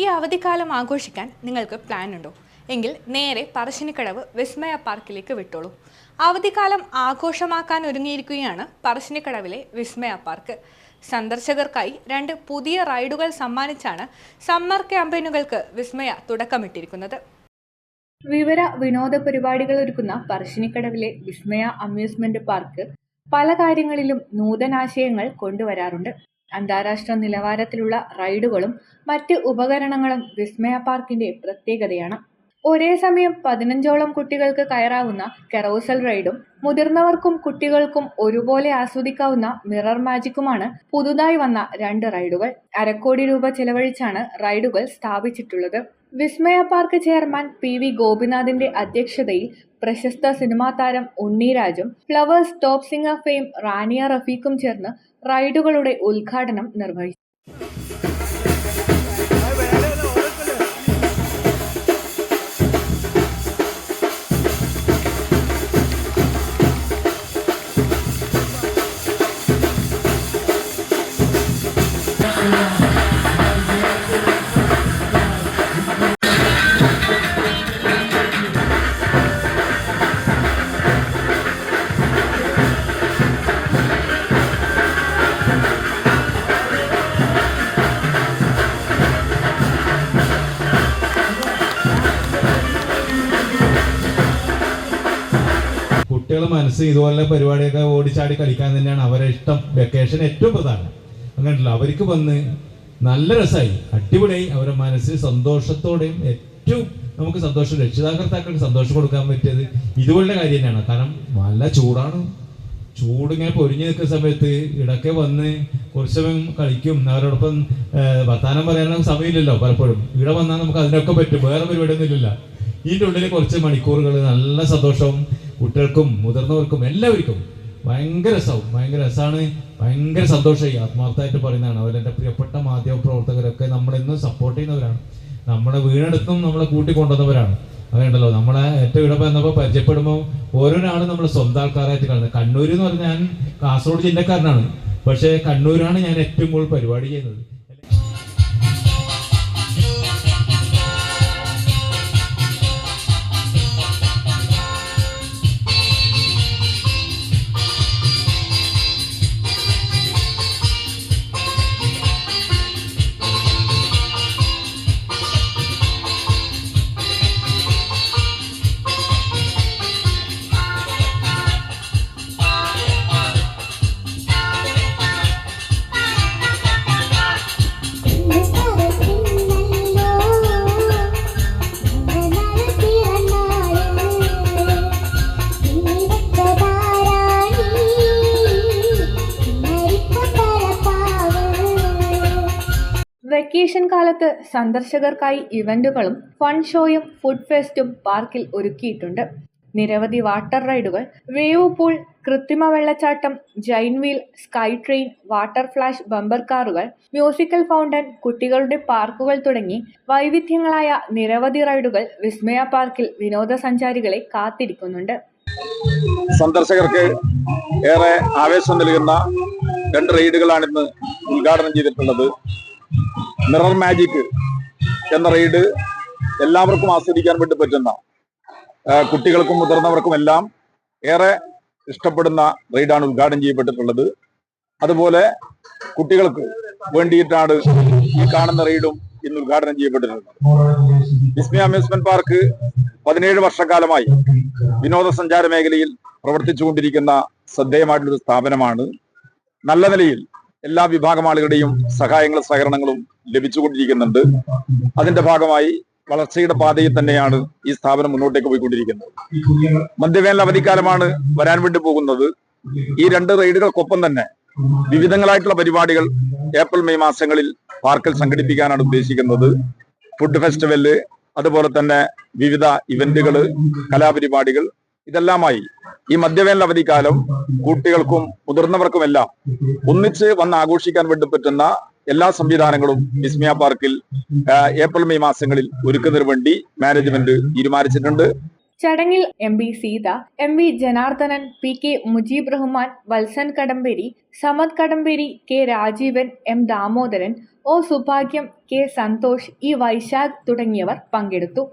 ഈ അവധിക്കാലം ആഘോഷിക്കാൻ നിങ്ങൾക്ക് പ്ലാൻ ഉണ്ടോ? എങ്കിൽ നേരെ പറശ്ശിനിക്കടവ് വിസ്മയ പാർക്കിലേക്ക് വിട്ടോളൂ. അവധിക്കാലം ആഘോഷമാക്കാൻ ഒരുങ്ങിയിരിക്കുകയാണ് പറശ്ശിനിക്കടവിലെ വിസ്മയ പാർക്ക് സന്ദർശകർക്കായി രണ്ട് പുതിയ റൈഡുകൾ സമ്മാനിച്ചാണ് സമ്മർ ക്യാമ്പയിനുകൾക്ക് വിസ്മയ തുടക്കമിട്ടിരിക്കുന്നത്. വിവര വിനോദ പരിപാടികൾ ഒരുക്കുന്ന പറശ്ശിനിക്കടവിലെ വിസ്മയ അമ്യൂസ്മെന്റ് പാർക്ക് പല കാര്യങ്ങളിലും നൂതനാശയങ്ങൾ കൊണ്ടുവരാറുണ്ട്. അന്താരാഷ്ട്ര നിലവാരത്തിലുള്ള റൈഡുകളും മറ്റ് ഉപകരണങ്ങളും വിസ്മയ പാർക്കിന്റെ പ്രത്യേകതയാണ്. ഒരേ സമയം പതിനഞ്ചോളം കുട്ടികൾക്ക് കയറാവുന്ന കെറോസൽ റൈഡും മുതിർന്നവർക്കും കുട്ടികൾക്കും ഒരുപോലെ ആസ്വദിക്കാവുന്ന മിറർ മാജിക്കുമാണ് പുതുതായി വന്ന രണ്ട് റൈഡുകൾ. അരക്കോടി രൂപ ചെലവഴിച്ചാണ് റൈഡുകൾ സ്ഥാപിച്ചിട്ടുള്ളത്. Vismaya park chairman P V ഗോപിനാഥിന്റെ അധ്യക്ഷതയിൽ പ്രശസ്ത സിനിമാ താരം ഉണ്ണിരാജും Flowers top singer fame Rania റഫീഖും ചേർന്ന് റൈഡുകളുടെ ഉദ്ഘാടനം നിർവഹിച്ചു. മനസ്സ് ഇതുപോലെ പരിപാടിയൊക്കെ ഓടിച്ചാടി കളിക്കാൻ തന്നെയാണ് അവരെ ഇഷ്ടം. വെക്കേഷൻ ഏറ്റവും പ്രധാനം. അങ്ങനെയല്ല അവർക്ക് വന്ന് നല്ല രസമായി. അടിപൊളിയായി. അവരുടെ മനസ്സ് സന്തോഷത്തോടെയും ഏറ്റവും നമുക്ക് സന്തോഷം രക്ഷിതാകർത്താക്കൾക്ക് സന്തോഷം കൊടുക്കാൻ പറ്റിയത് ഇതുപോലുള്ള കാര്യം തന്നെയാണ്. കാരണം നല്ല ചൂടാണ്. ചൂട് ഇങ്ങനെ പൊരിഞ്ഞു നിൽക്കുന്ന സമയത്ത് ഇടയ്ക്ക് വന്ന് കുറച്ച് സമയം കളിക്കും. അവരോടൊപ്പം വർത്താനം പറയാനൊന്നും സമയമില്ലല്ലോ പലപ്പോഴും. ഇവിടെ വന്നാൽ നമുക്ക് അതിനൊക്കെ പറ്റും. വേറെ പരിപാടിയൊന്നും ഇല്ലല്ലോ. ഇതിന്റെ ഉള്ളിൽ കുറച്ച് മണിക്കൂറുകൾ നല്ല സന്തോഷവും കുട്ടികൾക്കും മുതിർന്നവർക്കും എല്ലാവർക്കും ഭയങ്കര സൗ ഭയങ്കര രസമാണ് ഭയങ്കര സന്തോഷമായി ആത്മാർത്ഥമായിട്ട് പറയുന്നതാണ്. അവരെന്റെ പ്രിയപ്പെട്ട മാധ്യമ പ്രവർത്തകരൊക്കെ നമ്മളെന്നും സപ്പോർട്ട് ചെയ്യുന്നവരാണ്. നമ്മുടെ വീടെടുത്തും നമ്മളെ കൂട്ടി കൊണ്ടുവന്നവരാണ് അതുണ്ടല്ലോ നമ്മളെ ഏറ്റവും ഇവിടെ വന്നപ്പോൾ പരിചയപ്പെടുമ്പോൾ ഓരോരാളും നമ്മൾ സ്വന്തം ആൾക്കാരായിട്ട് കാണുന്നത്. കണ്ണൂർ എന്ന് പറഞ്ഞാൽ ഞാൻ കാസർഗോഡ് ജില്ലക്കാരനാണ്. പക്ഷേ കണ്ണൂരാണ് ഞാൻ ഏറ്റവും കൂടുതൽ പരിപാടി ചെയ്യുന്നത്. വെക്കേഷൻ കാലത്ത് സന്ദർശകർക്കായി ഇവന്റുകളും ഫൺ ഷോയും ഫുഡ് ഫെസ്റ്റും പാർക്കിൽ ഒരുക്കിയിട്ടുണ്ട്. നിരവധി വാട്ടർ റൈഡുകൾ വേവ് പൂൾ കൃത്രിമ വെള്ളച്ചാട്ടം giant wheel sky train water flash bumper കാറുകൾ മ്യൂസിക്കൽ ഫൗണ്ടൻ കുട്ടികളുടെ പാർക്കുകൾ തുടങ്ങി വൈവിധ്യങ്ങളായ നിരവധി റൈഡുകൾ വിസ്മയ പാർക്കിൽ വിനോദസഞ്ചാരികളെ കാത്തിരിക്കുന്നുണ്ട്. സന്ദർശകർക്ക് ഏറെ ആവേശം നൽകുന്ന രണ്ട് റൈഡുകളാണ് ഇന്ന് ഉദ്ഘാടനം ചെയ്തിട്ടുള്ളത്. മിറർ മാജിക് എന്ന റൈഡ് എല്ലാവർക്കും ആസ്വദിക്കാൻ വേണ്ടി പറ്റുന്ന കുട്ടികൾക്കും മുതിർന്നവർക്കും എല്ലാം ഏറെ ഇഷ്ടപ്പെടുന്ന റൈഡാണ് ഉദ്ഘാടനം ചെയ്യപ്പെട്ടിട്ടുള്ളത്. അതുപോലെ കുട്ടികൾക്ക് വേണ്ടിയിട്ടാണ് ഈ കാണുന്ന റൈഡും ഇന്ന് ഉദ്ഘാടനം ചെയ്യപ്പെട്ടിട്ടുള്ളത്. ഇസ്മി അമ്യൂസ്മെന്റ് പാർക്ക് പതിനേഴ് വർഷക്കാലമായി വിനോദസഞ്ചാര മേഖലയിൽ പ്രവർത്തിച്ചുകൊണ്ടിരിക്കുന്ന ശ്രദ്ധേയമായിട്ടുള്ള സ്ഥാപനമാണ്. നല്ല നിലയിൽ എല്ലാ വിഭാഗം ആളുകളുടെയും സഹായങ്ങളും സഹകരണങ്ങളും ലഭിച്ചുകൊണ്ടിരിക്കുന്നുണ്ട്. അതിന്റെ ഭാഗമായി വളർച്ചയുടെ പാതയിൽ തന്നെയാണ് ഈ സ്ഥാപനം മുന്നോട്ടേക്ക് പോയിക്കൊണ്ടിരിക്കുന്നത്. മദ്യവേനൽ അവധിക്കാലമാണ് വരാൻ വേണ്ടി പോകുന്നത്. ഈ രണ്ട് റെയ്ഡുകൾക്കൊപ്പം തന്നെ വിവിധങ്ങളായിട്ടുള്ള പരിപാടികൾ ഏപ്രിൽ മെയ് മാസങ്ങളിൽ പാർക്കിൽ സംഘടിപ്പിക്കാനാണ് ഉദ്ദേശിക്കുന്നത്. ഫുഡ് ഫെസ്റ്റിവൽ അതുപോലെ തന്നെ വിവിധ ഇവന്റുകൾ കലാപരിപാടികൾ ഇതെല്ലാമായി ഈ മദ്യവേനൽ അവധിക്കാലം കുട്ടികൾക്കും മുതിർന്നവർക്കുമെല്ലാം ഒന്നിച്ച് വന്ന് ആഘോഷിക്കാൻ വേണ്ടി പറ്റുന്ന എല്ലാ സംവിധാനങ്ങളും വിസ്മയ പാർക്കിൽ ഏപ്രിൽ മെയ് മാസങ്ങളിൽ ഒരുക്കുന്നതിന് വേണ്ടി മാനേജ്മെന്റ് തീരുമാനിച്ചിട്ടുണ്ട്. ചടങ്ങിൽ M V Seetha M V Janardhanan P K Mujeeb Rahman Valsan Kadamberi Samad Kadamberi K Rajeevan M Damodaran O Subhagyam K Santhosh E Vaishakh തുടങ്ങിയവർ പങ്കെടുത്തു.